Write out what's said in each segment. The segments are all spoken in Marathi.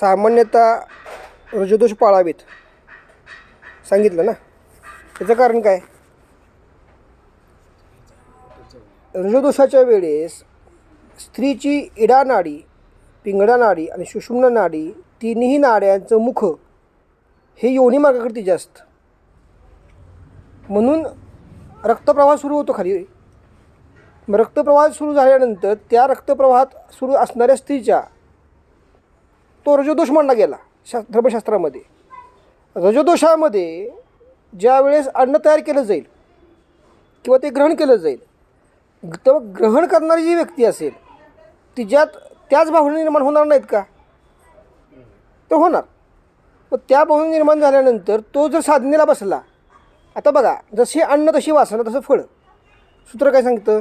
सामान्यतः रजदोष पाळावेत. सांगितलं ना? त्याचं कारण काय? रजदोषाच्या वेळेस स्त्रीची इडा नाडी पिंगडा नाडी आणि सुषुम्न नाडी तिन्ही नाड्यांचं मुख हे योनी मार्गाकडे जास्त. म्हणून रक्तप्रवाह सुरू होतो खाली. मग रक्तप्रवाह सुरू झाल्यानंतर त्या रक्तप्रवाहात सुरू असणाऱ्या स्त्रीच्या तो रजोदोष म्हणला गेला शा धर्मशास्त्रामध्ये. रजोदोषामध्ये ज्या वेळेस अन्न तयार केलं जाईल किंवा ते ग्रहण केलं जाईल तेव्हा ग्रहण करणारी जी व्यक्ती असेल तिच्यात त्याच भावना निर्माण होणार नाहीत का? तर होणार. मग त्या भावना निर्माण झाल्यानंतर तो जर साधनेला बसला आता बघा जशी अन्न तशी वासना तसं फळ. सूत्र काय सांगतं?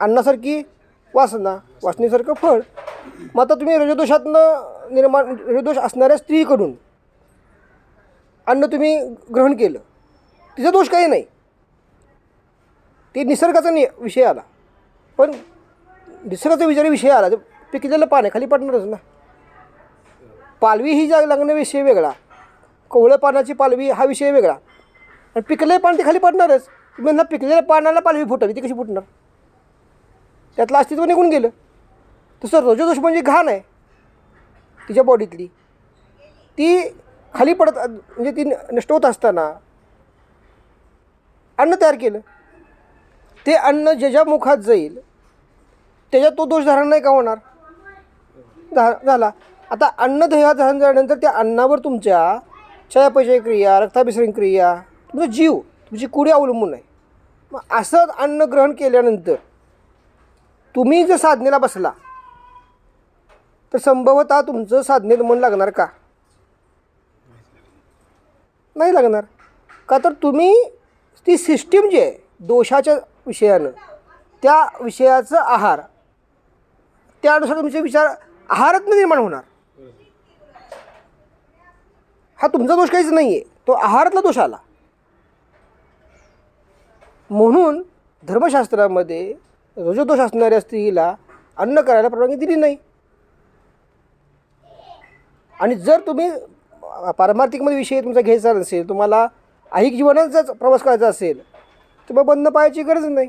अन्नासारखी वासना वासनेसारखं फळ. मग आता तुम्ही रजोदोषातनं निर्माण निर्दोष असणाऱ्या स्त्रीकडून अन्न तुम्ही ग्रहण केलं. तिचा दोष काही नाही. ते निसर्गाचा नि विषय आला. पण निसर्गाचा विचार विषय आला तर पिकलेलं पाणी खाली पडणारच ना. पालवी ही जा लागणं विषय वेगळा कोवळं पानाची पालवी हा विषय वेगळा. आणि पिकलेलं पान ते खाली पडणारच. तुम्ही ना पिकलेल्या पानाला पालवी फुटावी ती कशी फुटणार? त्यातलं अस्तित्व निघून गेलं. तसं रजोदोष म्हणजे घाण आहे. तिच्या बॉडीतली ती खाली पडत म्हणजे ती नष्ट होत असताना अन्न तयार केलं. ते अन्न ज्याच्या मुखात जाईल त्याच्यात तो दोष धारण नाही का होणार? झा झाला. आता अन्न देहात धारण झाल्यानंतर त्या अन्नावर तुमच्या चयापचय क्रिया रक्ताभिसरण क्रिया तुमचा जीव तुमची कुडी अवलंबून आहे. मग असं अन्न ग्रहण केल्यानंतर तुम्ही जर साधनेला बसला तर संभवतः तुमचं साधनेत मन लागणार का? नाही लागणार. का तर तुम्ही ती सिस्टीम जी आहे दोषाच्या विषयानं त्या विषयाचं आहार त्यानुसार तुमचे विचार आहारातनं निर्माण होणार. हा तुमचा दोष काहीच नाही आहे तो आहारातला दोष आला. म्हणून धर्मशास्त्रामध्ये रजोदोष असणाऱ्या स्त्रीला अन्न करायला परवानगी दिली नाही. आणि जर तुम्ही पारमार्थिकमध्ये विषय तुमचा घ्यायचा नसेल तुम्हाला ऐहिक जीवनाचाच प्रवास करायचा असेल तर मग बंद पाहायची गरज नाही.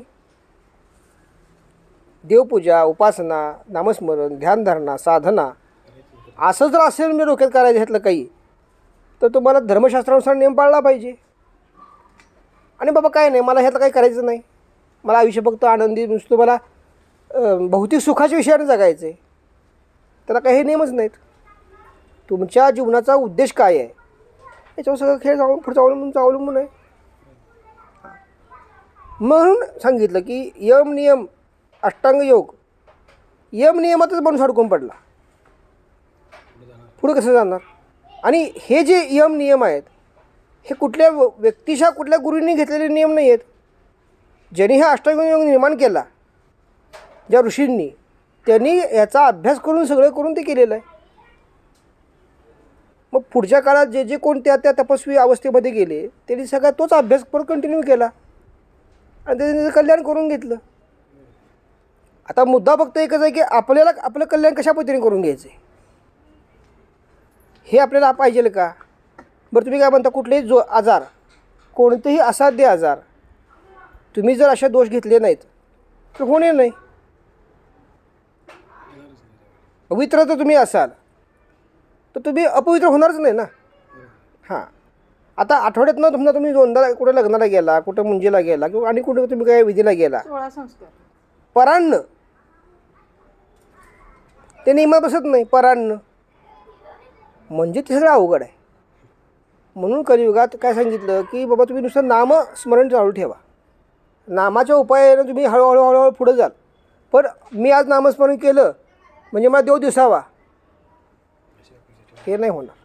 देवपूजा उपासना नामस्मरण ध्यानधारणा साधना असं जर असेल मी डोक्यात करायचं घेतलं काही तर तुम्हाला धर्मशास्त्रानुसार नियम पाळला पाहिजे. आणि बाबा काय नाही मला ह्यातलं काही करायचं नाही. मला आयुष्य फक्त आनंदी नुसतं मला भौतिक सुखाच्या विषयाने जगायचं आहे त्याला काही नियमच नाहीत. तुमच्या जीवनाचा उद्देश काय आहे? याच्यावर सगळं खेळ जाऊन पुढचं अवलंबून अवलंबून आहे. म्हणून सांगितलं की यम नियम अष्टांग योग यम नियमातच माणूस अडकून पडला. पुढे कसं जाणार? आणि हे जे यम नियम आहेत हे कुठल्या व्यक्तीशा कुठल्या गुरूंनी घेतलेले नियम नाही आहेत ज्यांनी हा अष्टांग योग निर्माण केला ज्या ऋषींनी त्यांनी याचा अभ्यास करून सगळं करून ते केलेलं आहे. पुढच्या काळात जे जे कोण त्या त्या तपस्वी अवस्थेमध्ये गेले त्यांनी सगळा तोच अभ्यास परत कंटिन्यू केला. आणि त्यांनी कल्याण करून घेतलं. आता मुद्दा फक्त एकच आहे की आपल्याला आपलं कल्याण कशा पद्धतीने करून घ्यायचं आहे हे आपल्याला पाहिजे का? बरं तुम्ही काय म्हणता कुठलेही जो आजार कोणतेही असाध्य आजार तुम्ही जर अशा दोष घेतले नाहीत तर होणे नाही. पवित्र तर तुम्ही असाल. तर तुम्ही अपवित्र होणारच नाही ना? हां. आता आठवड्यातनं समजा तुम्ही दोनदा कुठं लग्नाला गेला कुठं मुंजीला गेला किंवा आणि कुठं तुम्ही काय विधीला गेला? सोळा संस्कार. परान्न. ते नियमात बसत नाही परान्न. म्हणजे ते सगळं अवघड आहे. म्हणून कलियुगात काय सांगितलं की बाबा तुम्ही नुसतं नाम स्मरण चालू ठेवा. नामाच्या उपायानं तुम्ही हळूहळू हळूहळू पुढे जाल. पण मी आज नामस्मरण केलं म्हणजे मला देव दिसावा. हे नाही होणार.